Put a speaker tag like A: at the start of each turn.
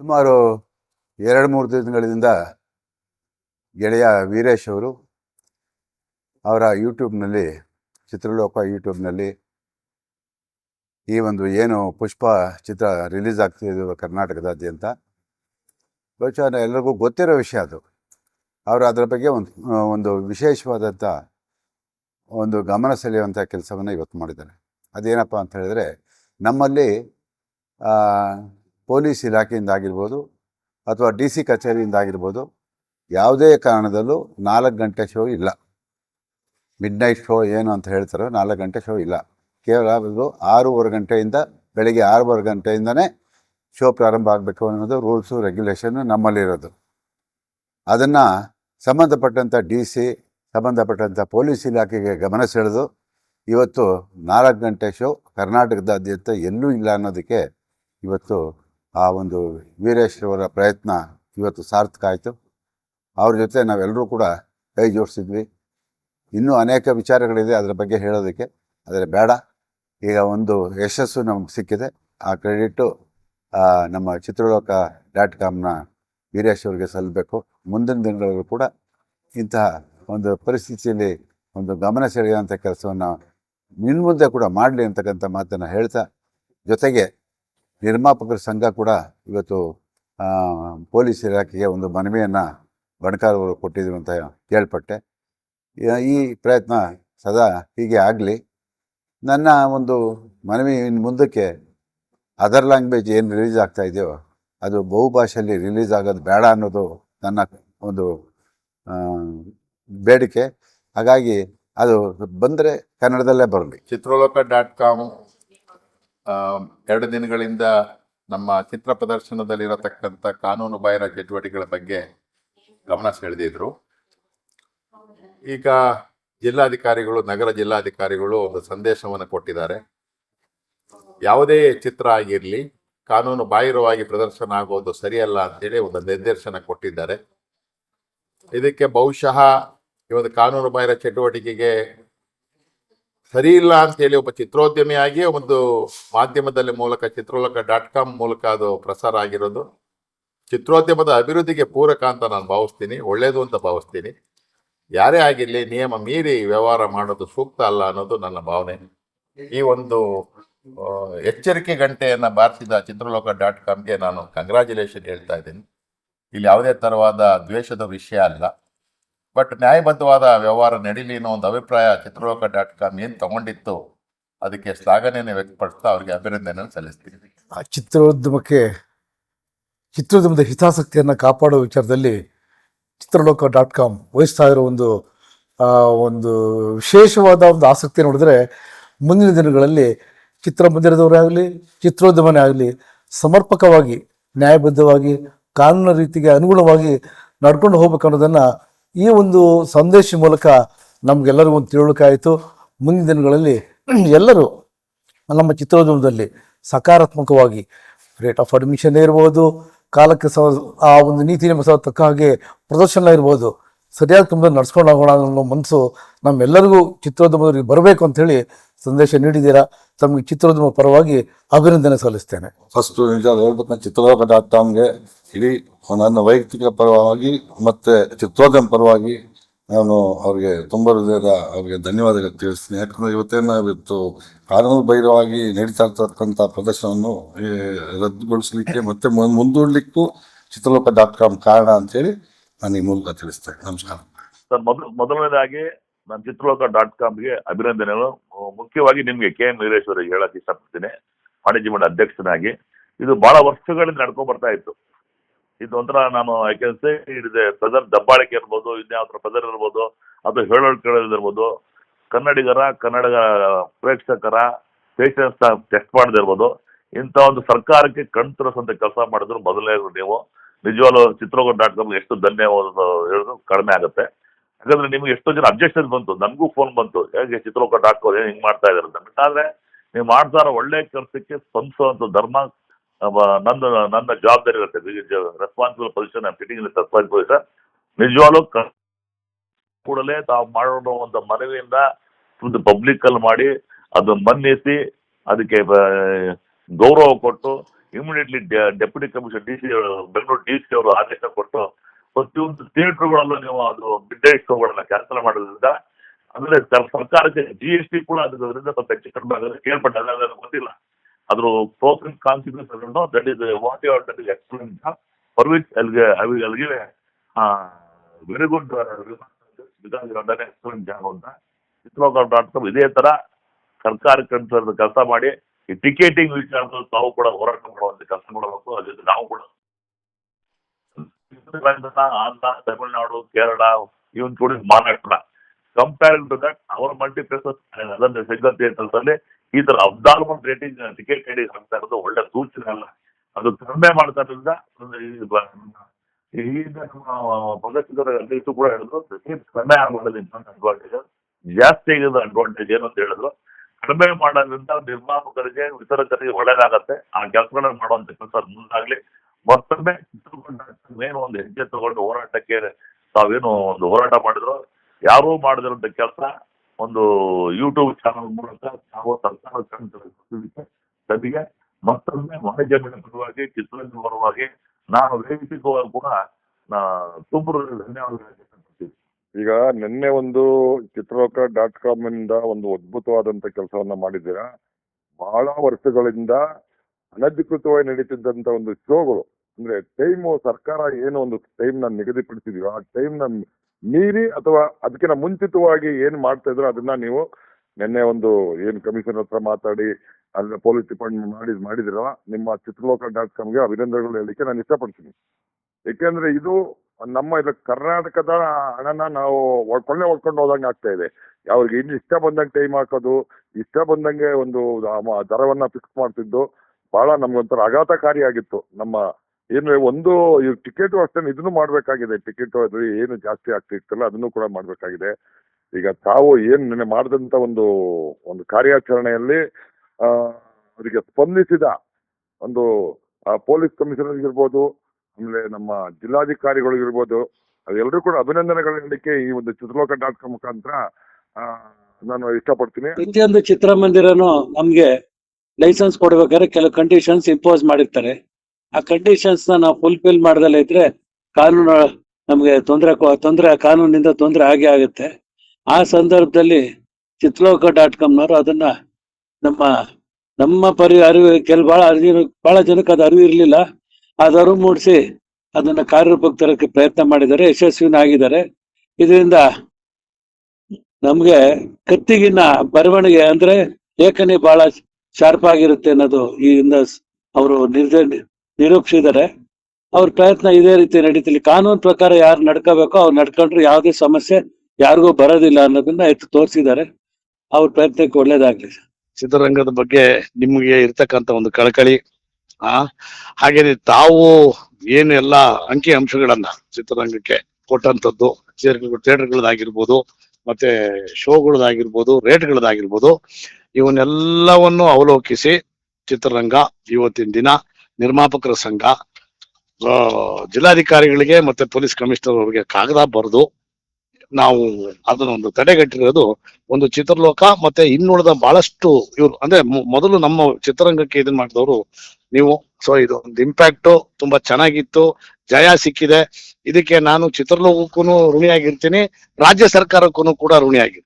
A: ಸುಮಾರು ಎರಡು ಮೂರು ದಿನಗಳಿಂದ ಗೆಳೆಯ ವೀರೇಶ್ ಅವರು ಅವರ ಯೂಟ್ಯೂಬ್ನಲ್ಲಿ, ಚಿತ್ರಲೋಕ ಯೂಟ್ಯೂಬ್ನಲ್ಲಿ ಈ ಒಂದು ಏನು ಪುಷ್ಪ ಚಿತ್ರ ರಿಲೀಸ್ ಆಗ್ತಿದ್ದು ಕರ್ನಾಟಕದಾದ್ಯಂತ. ಬಹುಶಃ ಎಲ್ಲರಿಗೂ ಗೊತ್ತಿರೋ ವಿಷಯ ಅದು. ಅವರು ಅದರ ಬಗ್ಗೆ ಒಂದು ಒಂದು ವಿಶೇಷವಾದಂಥ ಒಂದು ಗಮನ ಸೆಳೆಯುವಂಥ ಕೆಲಸವನ್ನು ಇವತ್ತು ಮಾಡಿದ್ದಾರೆ. ಅದೇನಪ್ಪ ಅಂತ ಹೇಳಿದ್ರೆ ನಮ್ಮಲ್ಲಿ ಪೊಲೀಸ್ ಇಲಾಖೆಯಿಂದ ಆಗಿರ್ಬೋದು ಅಥವಾ ಡಿ ಸಿ ಕಚೇರಿಯಿಂದ ಆಗಿರ್ಬೋದು, ಯಾವುದೇ ಕಾರಣದಲ್ಲೂ ನಾಲ್ಕು ಗಂಟೆ ಶೋ ಇಲ್ಲ. ಮಿಡ್ ನೈಟ್ ಶೋ ಏನು ಅಂತ ಹೇಳ್ತಾರೋ ನಾಲ್ಕು ಗಂಟೆ ಶೋ ಇಲ್ಲ. ಕೇವಲ ಆರೂವರೆ ಗಂಟೆಯಿಂದ ಬೆಳಿಗ್ಗೆ ಆರೂವರೆ ಗಂಟೆಯಿಂದನೇ ಶೋ ಪ್ರಾರಂಭ ಆಗಬೇಕು ಅನ್ನೋದು ರೂಲ್ಸು ರೆಗ್ಯುಲೇಷನ್ನು ನಮ್ಮಲ್ಲಿರೋದು. ಅದನ್ನು ಸಂಬಂಧಪಟ್ಟಂಥ ಡಿ ಸಿ ಸಂಬಂಧಪಟ್ಟಂಥ ಪೊಲೀಸ್ ಇಲಾಖೆಗೆ ಗಮನ ಸೆಳೆದು ಇವತ್ತು ನಾಲ್ಕು ಗಂಟೆ ಶೋ ಕರ್ನಾಟಕದಾದ್ಯಂತ ಎಲ್ಲೂ ಇಲ್ಲ ಅನ್ನೋದಕ್ಕೆ ಇವತ್ತು ಆ ಒಂದು ವೀರೇಶ್ವರ ಪ್ರಯತ್ನ ಇವತ್ತು ಸಾರ್ಥಕ ಆಯಿತು. ಅವ್ರ ಜೊತೆ ನಾವೆಲ್ಲರೂ ಕೂಡ ಕೈ ಜೋಡಿಸಿದ್ವಿ. ಇನ್ನೂ ಅನೇಕ ವಿಚಾರಗಳಿದೆ ಅದರ ಬಗ್ಗೆ ಹೇಳೋದಕ್ಕೆ. ಆದರೆ ಬೇಡ. ಈಗ ಒಂದು ಯಶಸ್ಸು ನಮ್ಗೆ ಸಿಕ್ಕಿದೆ. ಆ ಕ್ರೆಡಿಟ್ಟು ನಮ್ಮ ಚಿತ್ರಲೋಕ ಡಾಟ್ ಕಾಮ್ನ ವೀರೇಶ್ವರಿಗೆ ಸಲ್ಲಬೇಕು ಮುಂದಿನ ದಿನಗಳಲ್ಲೂ ಕೂಡ ಇಂತಹ ಒಂದು ಪರಿಸ್ಥಿತಿಯಲ್ಲಿ ಒಂದು ಗಮನ ಸೆಳೆಯುವಂಥ ಕೆಲಸವನ್ನು ಇನ್ಮುಂದೆ ಕೂಡ ಮಾಡಲಿ ಅಂತಕ್ಕಂಥ ಮಾತನ್ನು ಹೇಳ್ತಾ, ಜೊತೆಗೆ ನಿರ್ಮಾಪಕರ ಸಂಘ ಕೂಡ ಇವತ್ತು ಪೊಲೀಸ್ ಇಲಾಖೆಗೆ ಒಂದು ಮನವಿಯನ್ನು ಬಣಕಾರವರು ಕೊಟ್ಟಿದ್ರು ಅಂತ ಕೇಳ್ಪಟ್ಟೆ. ಈ- ಪ್ರಯತ್ನ ಸದಾ ಹೀಗೆ ಆಗಲಿ. ನನ್ನ ಒಂದು ಮನವಿ ಇನ್ನು ಮುಂದಕ್ಕೆ ಅದರ್ ಲ್ಯಾಂಗ್ವೇಜ್ ಏನು ರಿಲೀಸ್ ಆಗ್ತಾ ಇದೆಯೋ, ಅದು ಬಹುಭಾಷೆಯಲ್ಲಿ ರಿಲೀಸ್ ಆಗೋದು ಬೇಡ ಅನ್ನೋದು ನನ್ನ ಒಂದು ಬೇಡಿಕೆ. ಹಾಗಾಗಿ ಅದು ಬಂದರೆ ಕನ್ನಡದಲ್ಲೇ ಬರಲಿ.
B: ಚಿತ್ರಲೋಕ ಡಾಟ್ ಕಾಮ್ ಎರಡು ದಿನಗಳಿಂದ ನಮ್ಮ ಚಿತ್ರ ಪ್ರದರ್ಶನದಲ್ಲಿರತಕ್ಕಂಥ ಕಾನೂನು ಬಾಹಿರ ಚಟುವಟಿಕೆಗಳ ಬಗ್ಗೆ ಗಮನ ಸೆಳೆದಿದ್ರು ಈಗ ಜಿಲ್ಲಾಧಿಕಾರಿಗಳು, ನಗರ ಜಿಲ್ಲಾಧಿಕಾರಿಗಳು ಒಂದು ಸಂದೇಶವನ್ನು ಕೊಟ್ಟಿದ್ದಾರೆ. ಯಾವುದೇ ಚಿತ್ರ ಆಗಿರಲಿ, ಕಾನೂನು ಬಾಹಿರವಾಗಿ ಪ್ರದರ್ಶನ ಆಗೋದು ಸರಿಯಲ್ಲ ಅಂತೇಳಿ ಒಂದು ನಿರ್ದೇಶನ ಕೊಟ್ಟಿದ್ದಾರೆ. ಇದಕ್ಕೆ ಬಹುಶಃ ಈ ಒಂದು ಕಾನೂನು ಬಾಹಿರ ಚಟುವಟಿಕೆಗೆ ಸರಿ ಇಲ್ಲ ಅಂತೇಳಿ ಒಬ್ಬ ಚಿತ್ರೋದ್ಯಮಿಯಾಗಿ ಒಂದು ಮಾಧ್ಯಮದಲ್ಲಿ ಮೂಲಕ, ಚಿತ್ರಲೋಕ ಡಾಟ್ ಕಾಮ್ ಮೂಲಕ ಅದು ಪ್ರಸಾರ ಆಗಿರೋದು. ಚಿತ್ರೋದ್ಯಮದ ಅಭಿವೃದ್ಧಿಗೆ ಪೂರಕ ಅಂತ ನಾನು ಭಾವಿಸ್ತೀನಿ ಒಳ್ಳೆಯದು ಅಂತ ಭಾವಿಸ್ತೀನಿ. ಯಾರೇ ಆಗಿರಲಿ, ನಿಯಮ ಮೀರಿ ವ್ಯವಹಾರ ಮಾಡೋದು ಸೂಕ್ತ ಅಲ್ಲ ಅನ್ನೋದು ನನ್ನ ಭಾವನೆ. ಈ ಒಂದು ಎಚ್ಚರಿಕೆ ಗಂಟೆಯನ್ನು ಬಾರಿಸಿದ ಚಿತ್ರಲೋಕ ಡಾಟ್ ಕಾಮ್ಗೆ ನಾನು ಕಂಗ್ರ್ಯಾಚುಲೇಷನ್ ಹೇಳ್ತಾ ಇದ್ದೀನಿ. ಇಲ್ಲಿ ಯಾವುದೇ ತರವಾದ ದ್ವೇಷದ ವಿಷಯ ಅಲ್ಲ. ಬಟ್ ನ್ಯಾಯಬದ್ಧವಾದ ವ್ಯವಹಾರ ನಡೀಲಿ ಅನ್ನೋ ಒಂದು ಅಭಿಪ್ರಾಯ ಚಿತ್ರಲೋಕ ಡಾಟ್ ಕಾಮ್ ಏನು ತಗೊಂಡಿತ್ತು, ಅದಕ್ಕೆ ಶ್ಲಾಘನೆಯನ್ನು ವ್ಯಕ್ತಪಡಿಸ್ತಾ ಅವರಿಗೆ ಅಭಿನಂದನೆಯನ್ನು ಸಲ್ಲಿಸ್ತೀನಿ.
C: ಆ ಚಿತ್ರೋದ್ಯಮಕ್ಕೆ, ಚಿತ್ರೋದ್ಯಮದ ಹಿತಾಸಕ್ತಿಯನ್ನು ಕಾಪಾಡೋ ವಿಚಾರದಲ್ಲಿ ಚಿತ್ರಲೋಕ ಡಾಟ್ ಕಾಮ್ ವಹಿಸ್ತಾ ಇರೋ ಒಂದು ಒಂದು ವಿಶೇಷವಾದ ಒಂದು ಆಸಕ್ತಿ ನೋಡಿದ್ರೆ ಮುಂದಿನ ದಿನಗಳಲ್ಲಿ ಚಿತ್ರಮಂದಿರದವರೇ ಆಗಲಿ, ಚಿತ್ರೋದ್ಯಮನೇ ಆಗಲಿ ಸಮರ್ಪಕವಾಗಿ, ನ್ಯಾಯಬದ್ಧವಾಗಿ, ಕಾನೂನು ರೀತಿಗೆ ಅನುಗುಣವಾಗಿ ನಡ್ಕೊಂಡು ಹೋಗ್ಬೇಕು ಅನ್ನೋದನ್ನು ಈ ಒಂದು ಸಂದೇಶ ಮೂಲಕ ನಮಗೆಲ್ಲರಿಗೂ ಒಂದು ತಿಳುವಳಿಕೆ ಆಯಿತು ಮುಂದಿನ ದಿನಗಳಲ್ಲಿ ಎಲ್ಲರೂ ನಮ್ಮ ಚಿತ್ರೋದ್ಯಮದಲ್ಲಿ ಸಕಾರಾತ್ಮಕವಾಗಿ ರೇಟ್ ಆಫ್ ಅಡ್ಮಿಷನ್ ಇರ್ಬೋದು, ಕಾಲಕ್ಕೆ ಸ ಆ ಒಂದು ನೀತಿ ನಿಯಮ ಸಹ ತಕ್ಕ ಹಾಗೆ ಪ್ರದರ್ಶನ ಇರ್ಬೋದು. ಸರಿಯಾದ ಕ್ರಮದಲ್ಲಿ ನಡ್ಸ್ಕೊಂಡು ಹೋಗೋಣ ಅನ್ನೋ ಮನಸ್ಸು ನಮ್ಮೆಲ್ಲರಿಗೂ ಚಿತ್ರೋದ್ಯಮದವರಿಗೆ ಬರಬೇಕು ಅಂತೇಳಿ ಸಂದೇಶ ನೀಡಿದ್ದೀರಾ. ತಮಗೆ ಚಿತ್ರೋದ್ಯಮ ಪರವಾಗಿ ಅಭಿನಂದನೆ ಸಲ್ಲಿಸ್ತೇನೆ.
D: ಫಸ್ಟ್ ನಿಜ ಹೇಳ್ಬೇಕು ಚಿತ್ರೋದ್ಯಮ ಕಾಮ್ಗೆ ಇಡೀ ನನ್ನ ವೈಯಕ್ತಿಕ ಪರವಾಗಿ ಮತ್ತೆ ಚಿತ್ರೋದ್ಯಮ ಪರವಾಗಿ ನಾನು ಅವ್ರಿಗೆ ತುಂಬ ಹೃದಯದ ಅವ್ರಿಗೆ ಧನ್ಯವಾದಗಳು ತಿಳಿಸ್ತೀನಿ. ಯಾಕಂದ್ರೆ ಇವತ್ತೇನ ಇವತ್ತು ಕಾನೂನು ಬಹಿರವಾಗಿ ನಡೀತಾ ಇರ್ತಕ್ಕಂಥ ಪ್ರದರ್ಶನವನ್ನು ರದ್ದುಗೊಳಿಸ್ಲಿಕ್ಕೆ ಮತ್ತೆ ಮುಂದೂಡಲಿಕ್ಕೂ ಚಿತ್ರಲೋಕ ಡಾಟ್ ಕಾಮ್ ಕಾರಣ ಅಂತೇಳಿ ನಾನು ಈ ಮೂಲಕ ತಿಳಿಸ್ತೇನೆ. ನಮಸ್ಕಾರ.
E: ಸರ್ ಮೊದಲು ಮೊದಲನೇದಾಗಿ ನಾನು ಚಿತ್ರಲೋಕ ಡಾಟ್ ಕಾಮ್ಗೆ ಅಭಿನಂದನೆಗಳು. ಮುಖ್ಯವಾಗಿ ನಿಮಗೆ ಕೆ ಎನ್ ವೀರೇಶ್ವರಿಗೆ ಹೇಳಕ್ಕೆ ಹೇಳಕ್ ಇಷ್ಟಪಡ್ತೀನಿ. ವಾಣಿಜ್ಯ ಮಂಡಳಿ ಅಧ್ಯಕ್ಷನಾಗಿ. ಇದು ಬಹಳ ವರ್ಷಗಳಿಂದ ನಡ್ಕೊಂಡ್ ಬರ್ತಾ ಇತ್ತು. ಇದು ಒಂಥರ ನಾನು ಐ ಕ್ಯಾನ್ ಸೇ ಇದೆ ಪದರ್ ದಬ್ಬಾಳಿಕೆ ಇರ್ಬೋದು ಇನ್ಯಾವ ಥರ ಪದರ್ ಇರ್ಬೋದು, ಅದು ಹೇಳೋಳು ಕೇಳೋದಿರ್ಬೋದು ಕನ್ನಡಿಗರ ಕನ್ನಡ ಪ್ರೇಕ್ಷಕರ ಪೇಷನ್ಸ್ ಟೆಸ್ಟ್ ಮಾಡದಿರ್ಬೋದು ಇಂಥ ಒಂದು ಸರ್ಕಾರಕ್ಕೆ ಕಣ್ ತರಿಸುವಂತ ಕೆಲಸ ಮಾಡಿದ್ರು ಮೊದಲನೇ ನೀವು. ನಿಜವಾಗ್ಲೂ ಚಿತ್ರಲೋಕ ಡಾಟ್ ಕಾಮ್ ಎಷ್ಟು ಧನ್ಯವಾದ ಹೇಳೋದು ಕಡಿಮೆ ಆಗುತ್ತೆ. ಯಾಕಂದ್ರೆ ನಿಮ್ಗೆ ಎಷ್ಟೋ ಜನ ಅಬ್ಜೆಕ್ಷನ್ ಬಂತು, ನನಗೂ ಫೋನ್ ಬಂತು, ಹೇಗೆ ಚಿತ್ರಲೋಕ ಡಾಟ್ ಕಾಮ್ ಹಿಂಗ್ ಮಾಡ್ತಾ ಇದಾರೆ ಅಂತ. ಬಿಟ್ಟಾದ್ರೆ ನೀವು ಮಾಡ್ತಾರ ಒಳ್ಳೆ ಕೆಲಸಕ್ಕೆ ಸ್ಪಂದಿಸುವಂತ ಧರ್ಮ ನನ್ನ ನನ್ನ ಜವಾಬ್ದಾರಿ ಇರುತ್ತೆ responsible position sitting responsible position ನಿಜವಾಗ್ಲೂ ಕೂಡಲೇ ತಾವು ಮಾಡೋ ಒಂದು ಮನವಿಯಿಂದ ಪಬ್ಲಿಕ್ ಅಲ್ಲಿ ಮಾಡಿ ಅದನ್ನ ಮನ್ನಿಸಿ, ಅದಕ್ಕೆ ಗೌರವ ಕೊಟ್ಟು immediately deputy commissioner D C Bengaluru D C ಅವರು ಆದೇಶ ಕೊಟ್ಟು, ಪ್ರತಿಯೊಂದು ಥಿಯೇಟರ್ಗಳಲ್ಲೂ ನೀವು ಅದು ಬಿಡ್ಡೇಟ್ಸ್ಗಳನ್ನ ಕ್ಯಾನ್ಸಲ್ ಮಾಡೋದ್ರಿಂದ ಅಂದ್ರೆ ಸರ್ಕಾರಕ್ಕೆ ಜಿ ಎಸ್ ಟಿ ಕೂಡ ಅದರಿಂದ ಸ್ವಲ್ಪ ಹೆಚ್ಚು ಕಡಿಮೆ ಆಗೋದು ಕೇಳ್ಪಟ್ಟ ಗೊತ್ತಿಲ್ಲ. ಅದ್ರ ಪ್ರೋಸ್ ಅಂಡ್ ಅದನ್ನು that is what you that is explain for which ಅಲ್ಲಿಗೆ ಅಲ್ಲಿಗೆ ವೆರಿ ಗುಡ್ ಅಂತ ಚಿತ್ರಲೋಕ ಡಾಟ್ ಕಾಮ್ ಇದೇ ತರ ಸರ್ಕಾರ ಅಂತ ಕೆಲಸ ಮಾಡಿ, ಈ ಟಿಕೆಟಿಂಗ್ ವಿಚಾರದಲ್ಲಿ ತಾವು ಕೂಡ ಹೋರಾಟ ಮಾಡುವಂತ ಕೆಲಸ ಮಾಡಬೇಕು. ಅದ್ರ ಜೊತೆ ನಾವು ಕೂಡ. ಆಂಧ್ರ, ತಮಿಳುನಾಡು, ಕೇರಳ ಇವನ್ ಕೂಡ ಮಹಾರಾಷ್ಟ್ರ. ಕಂಪೇರ್ ಟು ದಟ್ ಅವರ ಮಲ್ಟಿಪ್ಲೆಕ್ಸ್ ಅದನ್ನ ಸಿಂಗಲ್ ಥಿಯೇಟರ್ಸ್ ಈ ತರ ಅಬ್ದಾರ್ಮನ್ ರೇಟಿಂಗ್ ಟಿಕೆಟ್ ರೇಟಿಂಗ್ ಹಾಕ್ತಾ ಇರೋದು ಒಳ್ಳೆ ಸೂಚನೆ ಅಲ್ಲ. ಅದು ಕಡಿಮೆ ಮಾಡ್ತಾ ಇರೋದ್ರಿಂದ ಒಂದು ಈಗ ನಮ್ಮ ಕೂಡ ಹೇಳಿದ್ರು ಟಿಕೆಟ್ ಕಡಿಮೆ ಇನ್ನೊಂದು ಅಡ್ವಾಂಟೇಜ್ ಜಾಸ್ತಿ ಆಗಿದೆ ಅಡ್ವಾಂಟೇಜ್ ಏನು ಅಂತ ಹೇಳಿದ್ರು. ಕಡಿಮೆ ಮಾಡೋದ್ರಿಂದ ನಿರ್ಮಾಪಕರಿಗೆ, ವಿತರಕರಿಗೆ ಒಳ್ಳೇದಾಗತ್ತೆ. ಆ ಕೆಲಸಗಳನ್ನ ಮಾಡುವಂತ ಕೆಲಸ ಮುಂದಾಗ್ಲಿ. ಮತ್ತೊಮ್ಮೆ ಚಿತ್ರದುರ್ಗ ಏನು ಒಂದು ಹೆಜ್ಜೆ ತಗೊಂಡು ಹೋರಾಟಕ್ಕೆ ತಾವೇನು ಒಂದು ಹೋರಾಟ ಮಾಡಿದ್ರು. ಯಾರೂ ಮಾಡದಿರೋಂಥ ಕೆಲಸ ಒಂದು ಯೂಟ್ಯೂಬ್ ಚಾನಲ್ ಮೂಲಕ ತಾವು ಸರ್ಕಾರ ಸಭೆಗೆ ಮತ್ತೊಮ್ಮೆ ವಾಣಿಜ್ಯ ಪರವಾಗಿ, ಚಿತ್ರರಂಗ ಪರವಾಗಿ ನಾನು ವೈಯಕ್ತಿಕವಾಗಿ ಕೂಡ ತುಂಬರು ತುಂಬ ಧನ್ಯವಾದಗಳು
F: ಈಗ ನಿನ್ನೆ ಒಂದು ಚಿತ್ರಲೋಕ ಡಾಟ್ ಕಾಮ್ ಇಂದ ಒಂದು ಅದ್ಭುತವಾದಂತ ಕೆಲಸವನ್ನ ಮಾಡಿದ್ದೀರಾ? ಬಹಳ ವರ್ಷಗಳಿಂದ ಅನಧಿಕೃತವಾಗಿ ನಡೀತಿದ್ದಂತ ಒಂದು ಶೋಗಳು, ಅಂದ್ರೆ ಟೈಮ್ ಸರ್ಕಾರ ಏನು ಒಂದು ಟೈಮ್ನ ನಿಗದಿಪಡಿಸಿದೀವಿ ಆ ಟೈಮ್ನ ಮೀರಿ ಅಥವಾ ಅದಕ್ಕಿಂತ ಮುಂಚಿತವಾಗಿ ಏನ್ ಮಾಡ್ತಾ ಇದ್ರು ಅದನ್ನ ನೀವು ನಿನ್ನೆ ಒಂದು ಏನ್ ಕಮಿಷನ್ ಹತ್ರ ಮಾತಾಡಿ ಅಲ್ಲಿ ಪೊಲೀಸ್ ಡಿಪಾರ್ಟ್ಮೆಂಟ್ ಮಾಡಿ ಮಾಡಿದಿರ ನಿಮ್ಮ ಚಿತ್ರಲೋಕ ಡಾಟ್ ಕಾಮ್ಗೆ ಅಭಿನಂದನೆಗಳು ಹೇಳಲಿಕ್ಕೆ ನಾನು ಇಷ್ಟಪಡ್ತೀನಿ. ಯಾಕೆಂದ್ರೆ ಇದು ನಮ್ಮ ಇದು ಕರ್ನಾಟಕದ ಹಣನ ನಾವು ಒ- ಕೊಳ್ಳೆ ಹೊಡ್ಕೊಂಡು ಹೋದಂಗೆ ಆಗ್ತಾ ಇದೆ. ಅವ್ರಿಗೆ ಇನ್ನು ಇಷ್ಟ ಬಂದಂಗೆ ಟೈಮ್ ಹಾಕೋದು, ಇಷ್ಟ ಬಂದಂಗೆ ಒಂದು ದರವನ್ನ ಫಿಕ್ಸ್ ಮಾಡ್ತಿದ್ದು, ಬಹಳ ನಮ್ಗೊಂಥರ ಆಘಾತಕಾರಿಯಾಗಿತ್ತು ನಮ್ಮ ಏನು ಒಂದು ಇವ್ರ ಟಿಕೆಟ್ ಅಷ್ಟೇ ಇದನ್ನು ಮಾಡ್ಬೇಕಾಗಿದೆ. ಟಿಕೆಟ್ ಅದು ಏನು ಜಾಸ್ತಿ ಆಗ್ತಿತ್ತಲ್ಲ ಅದನ್ನು ಕೂಡ ಮಾಡ್ಬೇಕಾಗಿದೆ. ಈಗ ತಾವು ಏನ್ ನಿನ್ನೆ ಮಾಡಿದಂತ ಒಂದು ಒಂದು ಕಾರ್ಯಾಚರಣೆಯಲ್ಲಿ ಅವರಿಗೆ ಸ್ಪಂದಿಸಿದ ಒಂದು ಪೊಲೀಸ್ ಕಮಿಷನರ್ ಇರ್ಬೋದು, ಆಮೇಲೆ ನಮ್ಮ ಜಿಲ್ಲಾಧಿಕಾರಿಗಳಿಗಿರ್ಬೋದು ಅದೆಲ್ಲರೂ ಕೂಡ ಅಭಿನಂದನೆಗಳು ಹೇಳಲಿಕ್ಕೆ ಈ ಒಂದು ಚಿತ್ರಲೋಕ ಡಾಟ್ ಕಾಮ್ ಮುಖಾಂತರ ನಾನು ಇಷ್ಟಪಡ್ತೀನಿ.
G: ಪ್ರತಿಯೊಂದು ಚಿತ್ರಮಂದಿರನು ನಮ್ಗೆ ಲೈಸೆನ್ಸ್ ಕೊಡ್ಬೇಕಾದ್ರೆ ಕೆಲವು ಕಂಡೀಷನ್ಸ್ ಇಂಪೋಸ್ ಮಾಡಿರ್ತಾರೆ. ಆ ಕಂಡೀಷನ್ಸ್ನ ನಾವು ಫುಲ್ಫಿಲ್ ಮಾಡದಲ್ಲೇ ಇದ್ರೆ ಕಾನೂನು, ನಮಗೆ ತೊಂದರೆ ತೊಂದರೆ, ಕಾನೂನಿಂದ ತೊಂದರೆ ಆಗೇ ಆಗುತ್ತೆ. ಆ ಸಂದರ್ಭದಲ್ಲಿ ಚಿತ್ರಲೋಕ ಡಾಟ್ ಕಾಮ್ನವರು ಅದನ್ನ ನಮ್ಮ ನಮ್ಮ ಪರಿ ಅರಿವು, ಕೆಲ ಬಹಳ ಅರಿವು ಬಹಳ ಜನಕ್ಕೆ ಅದು ಅರಿವು ಇರಲಿಲ್ಲ. ಅದರು ಮೂಡಿಸಿ ಅದನ್ನ ಕಾರ್ಯರೂಪಕ್ಕೆ ತರಕ್ಕೆ ಪ್ರಯತ್ನ ಮಾಡಿದ್ದಾರೆ, ಯಶಸ್ವಿನ ಆಗಿದ್ದಾರೆ. ಇದರಿಂದ ನಮ್ಗೆ ಕತ್ತಿಗಿನ ಬರವಣಿಗೆ ಅಂದ್ರೆ ಏಕನೇ ಬಹಳ ಶಾರ್ಪ್ ಆಗಿರುತ್ತೆ ಅನ್ನೋದು ಈ ಅವರು ನಿರ್ದ ನಿರೂಪಿಸಿದ್ದಾರೆ. ಅವ್ರ ಪ್ರಯತ್ನ ಇದೇ ರೀತಿ ನಡೀತಿಲ್ಲ. ಕಾನೂನು ಪ್ರಕಾರ ಯಾರು ನಡ್ಕೋಬೇಕೋ ಅವ್ರು ನಡ್ಕೊಂಡ್ರೆ ಯಾವುದೇ ಸಮಸ್ಯೆ ಯಾರಿಗೂ ಬರೋದಿಲ್ಲ ಅನ್ನೋದನ್ನ ಎತ್ತು ತೋರಿಸಿದ್ದಾರೆ. ಅವ್ರ ಪ್ರಯತ್ನಕ್ಕೆ ಒಳ್ಳೇದಾಗ್ಲಿ.
H: ಚಿತ್ರರಂಗದ ಬಗ್ಗೆ ನಿಮಗೆ ಇರ್ತಕ್ಕಂತ ಒಂದು ಕಳಕಳಿ, ಆ? ಹಾಗೇನೆ ತಾವು ಏನು ಎಲ್ಲ ಅಂಕಿ ಅಂಶಗಳನ್ನ ಚಿತ್ರರಂಗಕ್ಕೆ ಕೊಟ್ಟಂತದ್ದು ಥಿಯೇಟರ್ಗಳದಾಗಿರ್ಬೋದು ಮತ್ತೆ ಶೋಗಳದಾಗಿರ್ಬೋದು ರೇಟ್ಗಳದಾಗಿರ್ಬೋದು ಇವನ್ನೆಲ್ಲವನ್ನು ಅವಲೋಕಿಸಿ ಚಿತ್ರರಂಗ ಇವತ್ತಿನ ದಿನ ನಿರ್ಮಾಪಕರ ಸಂಘ ಜಿಲ್ಲಾಧಿಕಾರಿಗಳಿಗೆ ಮತ್ತೆ ಪೊಲೀಸ್ ಕಮಿಷನರ್ ಅವರಿಗೆ ಕಾಗದ ಬರೆದು ನಾವು ಅದನ್ನ ಒಂದು ತಡೆಗಟ್ಟಿರೋದು ಒಂದು ಚಿತ್ರಲೋಕ ಮತ್ತೆ ಇನ್ನುಳಿದ ಬಹಳಷ್ಟು ಇವ್ರು, ಅಂದ್ರೆ ಮೊದಲು ನಮ್ಮ ಚಿತ್ರರಂಗಕ್ಕೆ ಇದನ್ ಮಾಡಿದವರು ನೀವು. ಸೊ ಇದು ಒಂದು ಇಂಪ್ಯಾಕ್ಟ್ ತುಂಬಾ ಚೆನ್ನಾಗಿತ್ತು, ಜಯ ಸಿಕ್ಕಿದೆ. ಇದಕ್ಕೆ ನಾನು ಚಿತ್ರಲೋಕಕ್ಕೂ ಋಣಿಯಾಗಿರ್ತೀನಿ, ರಾಜ್ಯ ಸರ್ಕಾರಕ್ಕೂ ಕೂಡ ಋಣಿಯಾಗಿರ್ತೀನಿ.